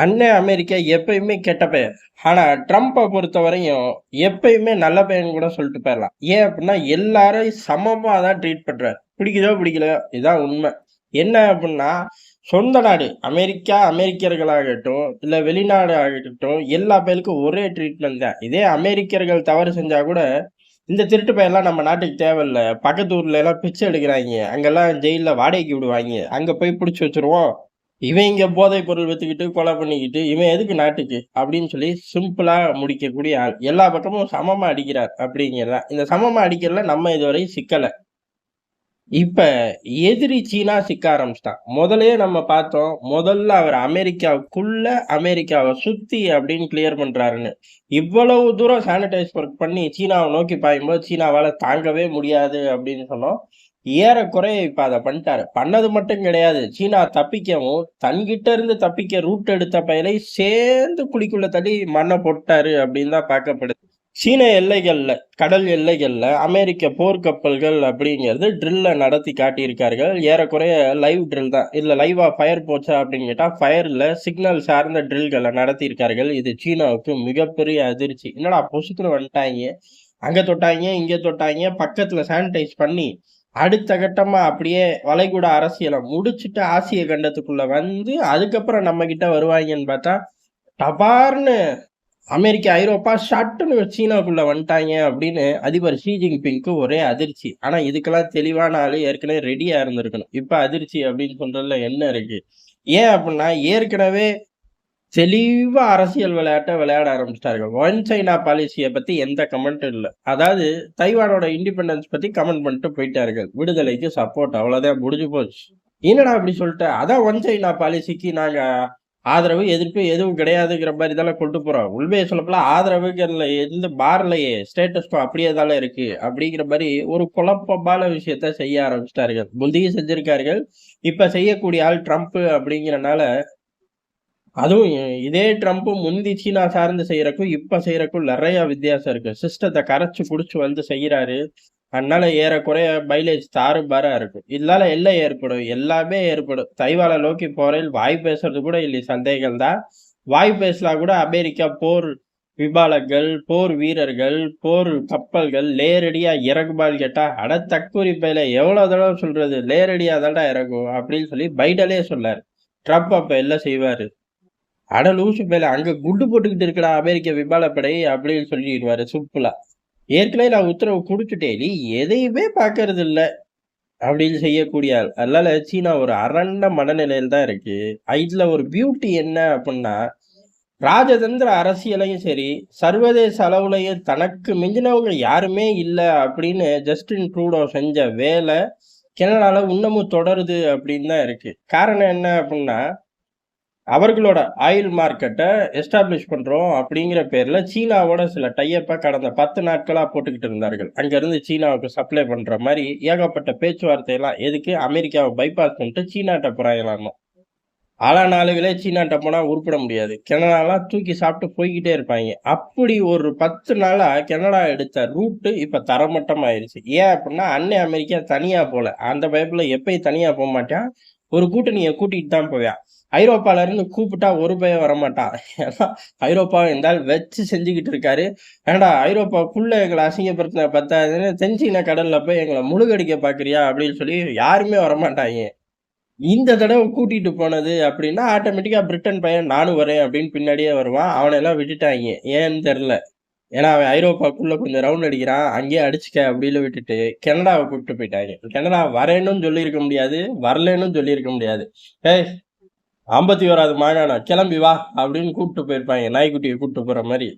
அண்ணன் அமெரிக்கா எப்பயுமே கெட்ட பெயர் ஆனா ட்ரம்ப்பை பொறுத்த வரையும் எப்பயுமே நல்ல பையன் கூட சொல்லிட்டு போயிடலாம். ஏன் அப்படின்னா எல்லாரும் சமமாக தான் ட்ரீட் பண்ணுறாரு பிடிக்குதோ பிடிக்கலையோ இதுதான் உண்மை. என்ன அப்படின்னா சொந்த நாடு அமெரிக்கா அமெரிக்கர்களாகட்டும் இல்லை வெளிநாடு ஆகட்டும் எல்லா பேருக்கும் ஒரே ட்ரீட்மெண்ட் தான். இதே அமெரிக்கர்கள் தவறு செஞ்சால் கூட இந்த திருட்டு பையெல்லாம் நம்ம நாட்டுக்கு தேவையில்ல. பக்கத்து ஊர்ல எல்லாம் பிச்சை எடுக்கிறாங்க. அங்கெல்லாம் ஜெயிலில் வாடகைக்கு விடுவாங்க. அங்கே போய் பிடிச்சி வச்சிருவோம். இவன் இங்கே போதைப் பொருள் வித்துக்கிட்டு கொலை பண்ணிக்கிட்டு இவன் எதுக்கு நாட்டுக்கு? அப்படின்னு சொல்லி சிம்பிளாக முடிக்கக்கூடிய ஆள். எல்லா பக்கமும் சமமாக அடிக்கிறார் அப்படிங்கிறதா. இந்த சமமாக அடிக்கிறதுல நம்ம இதுவரை சிக்கலை. இப்போ எதிரி சீனா சிக்க ஆரம்பிச்சிட்டான். முதலே நம்ம பார்த்தோம் முதல்ல அவர் அமெரிக்காவுக்குள்ள அமெரிக்காவை சுற்றி அப்படின்னு கிளியர் பண்ணுறாருன்னு இவ்வளவு தூரம் சானிடைஸ் ஒர்க் பண்ணி சீனாவை நோக்கி பாயும்போது சீனாவால் தாங்கவே முடியாது அப்படின்னு சொன்னோம். ஏறக்குறைய இப்போ அதை பண்ணிட்டாரு. பண்ணது மட்டும் கிடையாது. சீனா தப்பிக்கவும் தன்கிட்ட இருந்து தப்பிக்க ரூட் எடுத்த பயலை சேர்ந்து குழிக்குள்ள தள்ளி மண்ணை போட்டாரு அப்படின்னு தான் பார்க்கப்படுது. சீன எல்லைகளில் கடல் எல்லைகளில் அமெரிக்க போர்க்கப்பல்கள் அப்படிங்கிறது ட்ரில்ல நடத்தி காட்டியிருக்கார்கள். ஏறக்குறைய லைவ் ட்ரில் தான். இல்லை லைவாக ஃபயர் போச்சா அப்படின்னு கேட்டால் ஃபயரில் சிக்னல் சார்ந்த ட்ரில்களை நடத்தியிருக்கார்கள். இது சீனாவுக்கு மிகப்பெரிய அதிர்ச்சி. என்னடா பொசுக்குன்னு வந்துட்டாங்க அங்கே தொட்டாங்க இங்கே தொட்டாங்க பக்கத்தில் சானிடைஸ் பண்ணி அடுத்த கட்டமா அப்படியே வளைகுடா அரசியலை முடிச்சுட்டு ஆசிய கண்டத்துக்குள்ள வந்து அதுக்கப்புறம் நம்ம கிட்ட வருவாங்கன்னு பார்த்தா டபார்னு அமெரிக்கா ஐரோப்பா ஷட்டுன்னு சீனாக்குள்ள வந்துட்டாங்க அப்படின்னு அதிபர் ஷி ஜின்பிங்க்கு ஒரே அதிர்ச்சி. ஆனா இதுக்கெல்லாம் தெளிவான ஆளு ஏற்கனவே ரெடியா இருந்திருக்கணும். இப்ப அதிர்ச்சி அப்படின்னு சொல்றதுல என்ன இருக்கு? ஏன் அப்படின்னா ஏற்கனவே தெளிவாக அரசியல் விளையாட்டை விளையாட ஆரம்பிச்சிட்டார்கள். ஒன் சைனா பாலிசியை பற்றி எந்த கமெண்ட்டும் இல்லை. அதாவது தைவானோட இண்டிபெண்டன்ஸ் பற்றி கமெண்ட் பண்ணிட்டு போயிட்டார்கள். விடுதலைக்கு சப்போர்ட் அவ்வளோதான் முடிஞ்சு போச்சு. என்னடா அப்படி சொல்லிட்டு? அதான் ஒன் சைனா பாலிசிக்கு நாங்கள் ஆதரவு எதிர்ப்பு எதுவும் கிடையாதுங்கிற மாதிரி தானே கொண்டு போகிறோம் உண்மையை சொல்லப்போல ஆதரவுங்கிறதுல எந்த பார்லையே ஸ்டேட்டஸ் அப்படியே தானே இருக்குது அப்படிங்கிற மாதிரி ஒரு குழப்பமான விஷயத்த செய்ய ஆரம்பிச்சிட்டார்கள். முந்தைய செஞ்சுருக்கார்கள். இப்போ செய்யக்கூடிய ஆள் ட்ரம்ப் அப்படிங்கிறனால அதுவும் இதே ட்ரம்ப்பும் முந்தி சீனா சார்ந்து செய்யறக்கும் இப்ப செய்யறக்கும் நிறைய வித்தியாசம் இருக்கு. சிஸ்டத்தை கரைச்சு குடிச்சு வந்து செய்யறாரு. அதனால ஏறக்குறைய மைலேஜ் தாறுபாரா இருக்கும் இதனால எல்லாம் ஏற்படும்? எல்லாமே ஏற்படும். தைவால நோக்கி போறையில் வாய் பேசுறது கூட இல்லை சந்தேகம் தான். வாய் பேசலாம் கூட அமெரிக்கா போர் விமானங்கள் போர் வீரர்கள் போர் கப்பல்கள் லேரடியா இறங்குமான்னு கேட்டா அட தக்குரி பேல எவ்வளவு தடவை சொல்றது? லேரடியா தாண்டா இறங்கும் அப்படின்னு சொல்லி பைடலே சொன்னார். ட்ரம்ப் அப்ப எல்லாம் செய்வாரு? அட லூசு மேலே அங்கே குண்டு போட்டுக்கிட்டு இருக்கடா அமெரிக்க விமானப்படை அப்படின்னு சொல்லிடுவாரு சிம்பிளா. ஏற்கனவே நான் உத்தரவு கொடுத்துட்டேன் நீ எதையுமே பார்க்கறது இல்லை அப்படின்னு செய்யக்கூடிய ஆள். அதனால சீனா ஒரு அரண்ட மனநிலையில் தான் இருக்கு. இதுல ஒரு பியூட்டி என்ன அப்படின்னா ராஜதந்திர அரசியலையும் சரி சர்வதேச அளவுலையும் தனக்கு மிஞ்சினவங்க யாருமே இல்லை அப்படின்னு ஜஸ்டின் ட்ரூடோ செஞ்ச வேலை கனடாவில் இன்னமும் தொடருது அப்படின்னு தான் இருக்கு. காரணம் என்ன அப்படின்னா அவர்களோட ஆயில் மார்க்கெட்டை எஸ்டாப்ளிஷ் பண்ணுறோம் அப்படிங்கிற பேரில் சீனாவோட சில டையப்பை கடந்த பத்து நாட்களாக போட்டுக்கிட்டு இருந்தார்கள். அங்கேருந்து சீனாவுக்கு சப்ளை பண்ணுற மாதிரி ஏகப்பட்ட பேச்சுவார்த்தையெல்லாம் எதுக்கு? அமெரிக்காவை பைபாஸ் பண்ணிட்டு சீனாட்ட புறாயலாமோ ஆளா நாளுகளே சீனாட்ட போனால் உருப்பிட முடியாது. கனடாலாம் தூக்கி சாப்பிட்டு போய்கிட்டே இருப்பாங்க. அப்படி ஒரு பத்து நாளாக கனடா எடுத்த ரூட்டு இப்போ தரமட்டம் ஆயிடுச்சு ஏன் அப்படின்னா அன்னை அமெரிக்கா தனியாக போகல அந்த பைப்பில் எப்பயும் தனியாக போக மாட்டான் ஒரு கூட்டணியை கூட்டிகிட்டு தான் போவேன் ஐரோப்பால இருந்து கூப்பிட்டா ஒரு பய வரமாட்டான் ஏன்னா ஐரோப்பா இருந்தால் வச்சு செஞ்சுக்கிட்டு இருக்காரு. ஏன்டா ஐரோப்பாக்குள்ள எங்களை அசிங்கப்படுத்தின பத்தாதுன்னு தென்சீன கடல்ல போய் எங்களை முழுகடிக்க பாக்குறியா அப்படின்னு சொல்லி யாருமே வரமாட்டாங்க. இந்த தடவை கூட்டிட்டு போனது அப்படின்னா ஆட்டோமேட்டிக்கா பிரிட்டன் பையன் நானும் வரேன் அப்படின்னு பின்னாடியே வருவான். அவனை எல்லாம் விட்டுட்டாங்க. ஏன்னு தெரில ஏன்னா அவன் ஐரோப்பாக்குள்ள கொஞ்சம் ரவுண்ட் அடிக்கிறான். அங்கேயே அடிச்சுக்க அப்படின்னு விட்டுட்டு கனடாவை கூப்பிட்டு போயிட்டாங்க. கனடா வரேன்னு சொல்லியிருக்க முடியாது வரலன்னு சொல்லியிருக்க முடியாது. ஏய் ஐம்பத்தி ஓராவது மாகாணம் கிளம்பி வா அப்படின்னு கூப்பிட்டு போயிருப்பாங்க. நாய்க்குட்டியை கூப்பிட்டு போகிற மாதிரி.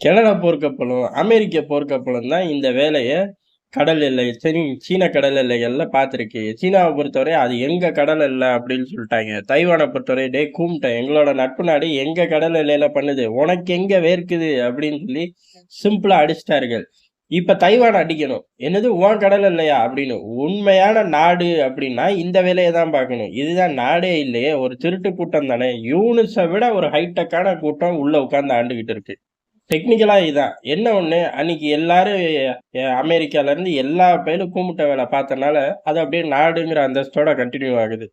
கனடா போர்க்கப்பலும் அமெரிக்க போர்க்கப்பலும் தான் இந்த வேலையை கடல் எல்லை சரி சீன கடல் எல்லைகளில் பார்த்துருக்கு. சீனாவை பொறுத்தவரை அது எங்கள் கடல் எல்லை அப்படின்னு சொல்லிட்டாங்க. தைவானை பொறுத்தவரை டே கும்பிட்டேன் எங்களோட நட்பு நாடு எங்கள் கடல் எல்லையில் பண்ணுது? உனக்கு எங்கே வேர்க்குது? அப்படின்னு சொல்லி சிம்பிளாக அடிச்சிட்டார்கள். இப்போ தைவான் அடிக்கணும். என்னது உன் கடல் இல்லையா? அப்படின்னு. உண்மையான நாடு அப்படின்னா இந்த வேலையை தான் பார்க்கணும். இதுதான் நாடே இல்லையே. ஒரு திருட்டு கூட்டம் தானே. யூனிஸை விட ஒரு ஹைடெக்கான கூட்டம் உள்ளே உட்காந்து ஆண்டுகிட்டு இருக்கு. டெக்னிக்கலாக இதான். என்ன ஒன்று அன்னைக்கு எல்லாரும் அமெரிக்காவிலேருந்து எல்லா பயிலும் கூமுட்ட வேலை பார்த்தனால அது அப்படியே நாடுங்கிற அந்தஸ்தோட கண்டினியூ ஆகுது.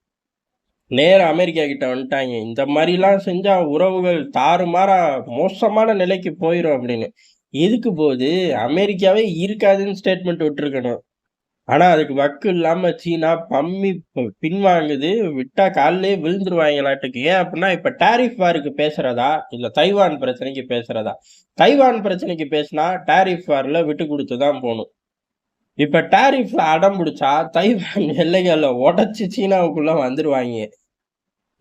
நேரா அமெரிக்கா கிட்ட வந்துட்டாங்க. இந்த மாதிரிலாம் செஞ்சால் உறவுகள் தாறுமாறாக மோசமான நிலைக்கு போயிடும் அப்படின்னு. எதுக்கு போகுது? அமெரிக்காவே இருக்காதுன்னு ஸ்டேட்மெண்ட் விட்டுருக்கணும். ஆனால் அதுக்கு வக்கு இல்லாமல் சீனா பம்மி பின்வாங்குது விட்டா காலிலே விழுந்துருவாங்களாட்டுக்கு. ஏன் அப்படின்னா இப்போ டேரிஃப் வாருக்கு பேசுறதா? இல்லை தைவான் பிரச்சனைக்கு பேசுறதா? தைவான் பிரச்சனைக்கு பேசினா டேரிஃப் வாரில் விட்டு கொடுத்து தான் போகணும் இப்போ டாரிஃப்ல அடம் பிடிச்சா தைவான் எல்லைகளில் உடச்சி சீனாவுக்குள்ளே வந்துடுவாங்க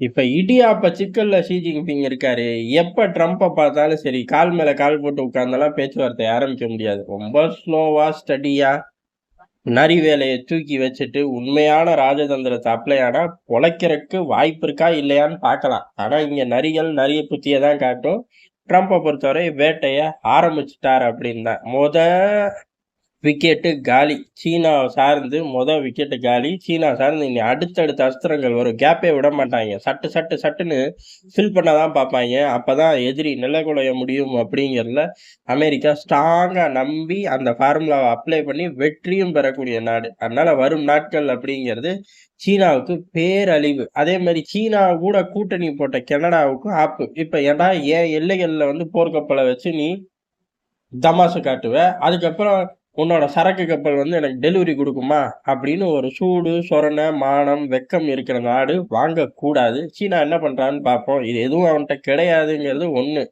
இப்போ இடியாப்ப சிக்கலில் ஷி ஜின்பிங் இருக்காரு. எப்போ ட்ரம்ப்பை பார்த்தாலும் சரி கால் மேலே கால் போட்டு உட்கார்ந்தாலும் பேச்சுவார்த்தை ஆரம்பிக்க முடியாது. ரொம்ப ஸ்லோவாக ஸ்டடியாக நரி வேலையை தூக்கி வச்சுட்டு உண்மையான ராஜதந்திரத்தை அப்ளை ஆனால் பொழைக்கிறதுக்கு வாய்ப்பு இருக்கா இல்லையான்னு பார்க்கலாம். ஆனால் இங்கே நரிகள் நிறைய புத்தியை தான் காட்டும் ட்ரம்ப்பை பொறுத்தவரை வேட்டையை ஆரம்பிச்சிட்டார் அப்படின்னு தான். முத விக்கெட்டு காலி. சீனா சார்ந்து மொதல் விக்கெட்டு காலி. சீனா சார்ந்து இனி அடுத்தடுத்த அஸ்திரங்கள் வரும். கேப்பே விட மாட்டாங்க. சட்டு சட்டு சட்டுன்னு ஃபில் பண்ண தான் பார்ப்பாங்க. அப்பதான் எதிரி நிலைகுலைய முடியும் அப்படிங்கிறதுல அமெரிக்கா ஸ்ட்ராங்காக நம்பி அந்த ஃபார்முலாவை அப்ளை பண்ணி வெற்றியும் பெறக்கூடிய நாடு. அதனால் வரும் நாட்கள் அப்படிங்கிறது சீனாவுக்கு பேரழிவு. அதே மாதிரி சீனா கூட கூட்டணி போட்ட கனடாவுக்கும் ஆப்பு. இப்போ ஏன்னா ஏன் எல்லைகளில் வந்து போர்க்கப்பலை வச்சு நீ தமாசு காட்டுவ? அதுக்கப்புறம் உன்னோட சரக்கு கப்பல் வந்து எனக்கு டெலிவரி கொடுக்குமா? அப்படின்னு ஒரு சூடு சொரணை மானம் வெக்கம் இருக்கிற நாடு வாங்கக்கூடாது. சீனா என்ன பண்ணுறான்னு பார்ப்போம். இது எதுவும் அவன்கிட்ட கிடையாதுங்கிறது ஒன்று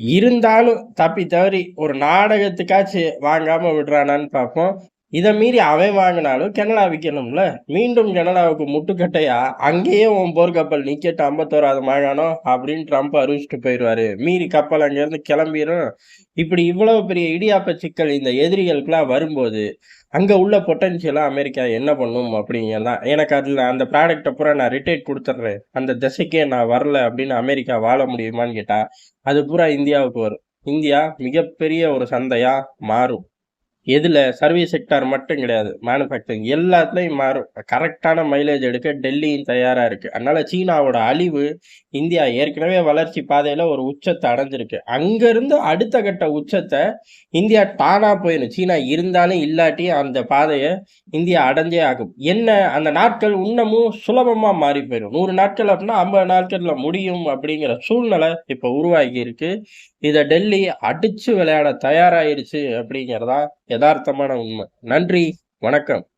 இருந்தாலும் தப்பி தவறி ஒரு நாடகத்துக்காச்சும் வாங்காமல் விடுறானான்னு பார்ப்போம். இதை மீறி அவன் வாங்கினாலும் கனடா விற்கணும்ல? மீண்டும் கனடாவுக்கு முட்டுக்கட்டையா? அங்கேயே உன் போர்க்கப்பல் நிக்கட்டு ஐம்பத்தோராது மாகாணம் அப்படின்னு ட்ரம்ப் அறிவிச்சிட்டு போயிடுவாரு. மீறி கப்பல் அங்கேருந்து கிளம்பிடும் இப்படி இவ்வளவு பெரிய இடியாப்ப சிக்கல் இந்த எதிரிகளுக்குலாம் வரும்போது அங்கே உள்ள பொட்டன்ஷியலாக அமெரிக்கா என்ன பண்ணும் அப்படிங்கிறதான் எனக்கு அதில் அந்த ப்ராடக்டை பூரா நான் ரிட்டேட் கொடுத்துட்றேன். அந்த திசைக்கே நான் வரல அப்படின்னு அமெரிக்கா வாழ முடியுமான்னு கேட்டால் அது பூரா இந்தியாவுக்கு வரும். இந்தியா மிகப்பெரிய ஒரு சந்தையாக மாறும். எதில் சர்வீஸ் செக்டார் மட்டும் கிடையாது மேனுஃபேக்சரிங் எல்லாத்துலேயும் மாறும். கரெக்டான மைலேஜ் எடுக்க டெல்லியும் தயாராக இருக்குது அதனால் சீனாவோட அழிவு இந்தியா ஏற்கனவே வளர்ச்சி பாதையில் ஒரு உச்சத்தை அடைஞ்சிருக்கு. அங்கேருந்து அடுத்த கட்ட உச்சத்தை இந்தியா தானா போயிடும் சீனா இருந்தாலும் இல்லாட்டி அந்த பாதையை இந்தியா அடைஞ்சே ஆகும். என்ன? அந்த நாட்கள் இன்னமும் சுலபமாக மாறி போயிடும் நூறு நாட்கள் அப்படின்னா ஐம்பது நாட்களில் முடியும் அப்படிங்கிற சூழ்நிலை இப்போ உருவாகி இருக்குது இதை டெல்லி அடித்து விளையாட தயாராகிடுச்சு அப்படிங்கிறதா யதார்த்தமான உண்மை. நன்றி. வணக்கம்.